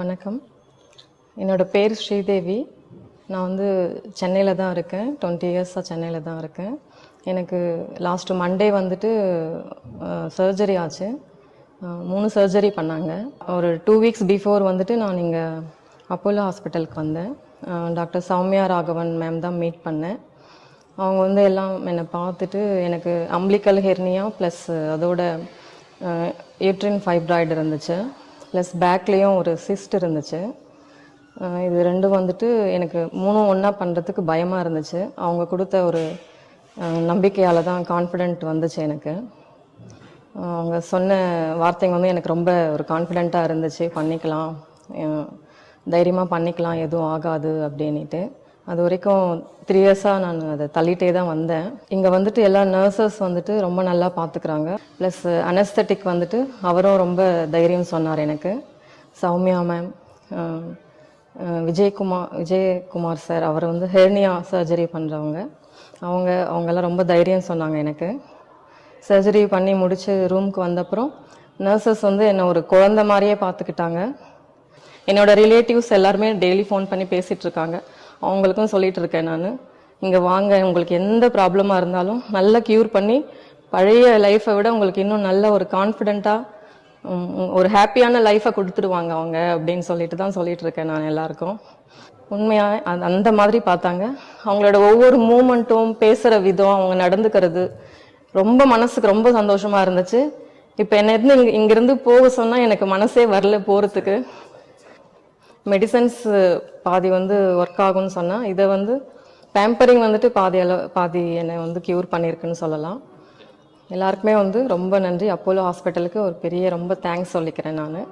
வணக்கம். என்னோட பேர் ஸ்ரீதேவி. நான் வந்து சென்னையில் தான் இருக்கேன். டுவெண்ட்டி இயர்ஸாக சென்னையில் தான் இருக்கேன். எனக்கு லாஸ்ட்டு மண்டே வந்துட்டு சர்ஜரி ஆச்சு. மூணு சர்ஜரி பண்ணாங்க. ஒரு டூ வீக்ஸ் பிஃபோர் வந்துட்டு நான் இங்கே அப்போலோ ஹாஸ்பிட்டலுக்கு வந்தேன். டாக்டர் சௌமியா ராகவன் மேம் தான் மீட் பண்ணேன். அவங்க வந்து எல்லாம் என்னை பார்த்துட்டு எனக்கு அம்பிளிக்கல் ஹெர்னியா ப்ளஸ் அதோட ஏட்ரின் ஃபைப்ராய்டு இருந்துச்சு. ப்ளஸ் பேக்லேயும் ஒரு சிஸ்ட் இருந்துச்சு. இது ரெண்டும் வந்துட்டு எனக்கு மூணும் ஒன்றா பண்ணுறதுக்கு பயமாக இருந்துச்சு. அவங்க கொடுத்த ஒரு நம்பிக்கையால் தான் கான்ஃபிடென்ட் வந்துச்சு எனக்கு. அவங்க சொன்ன வார்த்தைங்க வந்து எனக்கு ரொம்ப ஒரு கான்ஃபிடெண்ட்டாக இருந்துச்சு. பண்ணிக்கலாம். தைரியமாக பண்ணிக்கலாம். எதுவும் ஆகாது அப்படின்ட்டு அது வரைக்கும் த்ரீ இயர்ஸாக நான் அதை தள்ளிட்டே தான் வந்தேன். இங்கே வந்துட்டு எல்லா நர்சஸ் வந்துட்டு ரொம்ப நல்லா பார்த்துக்கிறாங்க ப்ளஸ் அனஸ்தட்டிக் வந்துட்டு அவரும் ரொம்ப தைரியம் சொன்னார் எனக்கு. சௌமியா மேம் விஜயகுமார் விஜயகுமார் சார் அவர் வந்து ஹெர்னியா சர்ஜரி பண்ணுறவங்க அவங்க அவங்கெல்லாம் ரொம்ப தைரியம் சொன்னாங்க எனக்கு. சர்ஜரி பண்ணி முடித்து ரூமுக்கு வந்தப்புறம் நர்சஸ் வந்து என்னை ஒரு குழந்தை மாதிரியே பார்த்துக்கிட்டாங்க என்னோடய ரிலேட்டிவ்ஸ் எல்லாருமே டெய்லி ஃபோன் பண்ணி பேசிகிட்ருக்காங்க இருக்காங்க. அவங்களுக்கும் சொல்லிட்டு இருக்கேன் நான். இங்கே வாங்க உங்களுக்கு எந்த ப்ராப்ளமாக இருந்தாலும் நல்லா க்யூர் பண்ணி பழைய லைஃப்பை விட உங்களுக்கு இன்னும் நல்ல ஒரு கான்ஃபிடெண்ட்டாக ஒரு ஹாப்பியான லைஃப்பை கொடுத்துடுவாங்க அவங்க அப்படின்னு சொல்லிட்டு தான் சொல்லிட்டு இருக்கேன் நான் எல்லாருக்கும். உண்மையாக அந்த அந்த மாதிரி பார்த்தாங்க. அவங்களோட ஒவ்வொரு மூமெண்ட்டும் பேசுகிற விதம் அவங்க நடந்துக்கிறது ரொம்ப மனசுக்கு ரொம்ப சந்தோஷமாக இருந்துச்சு. இப்போ என்ன இருந்து இங்கேருந்து போக சொன்னால் எனக்கு மனசே வரல போகிறதுக்கு மெடிசன்ஸ் பாதி வந்து ஒர்க் ஆகும்னு சொன்னால் இதை வந்து பேம்பரிங் வந்துட்டு பாதி அளவு பாதி என்னை வந்து க்யூர் பண்ணியிருக்குன்னு சொல்லலாம். எல்லாருக்குமே வந்து ரொம்ப நன்றி. அப்போலோ ஹாஸ்பிட்டலுக்கு ஒரு பெரிய ரொம்ப தேங்க்ஸ் சொல்லிக்கிறேன் நான்.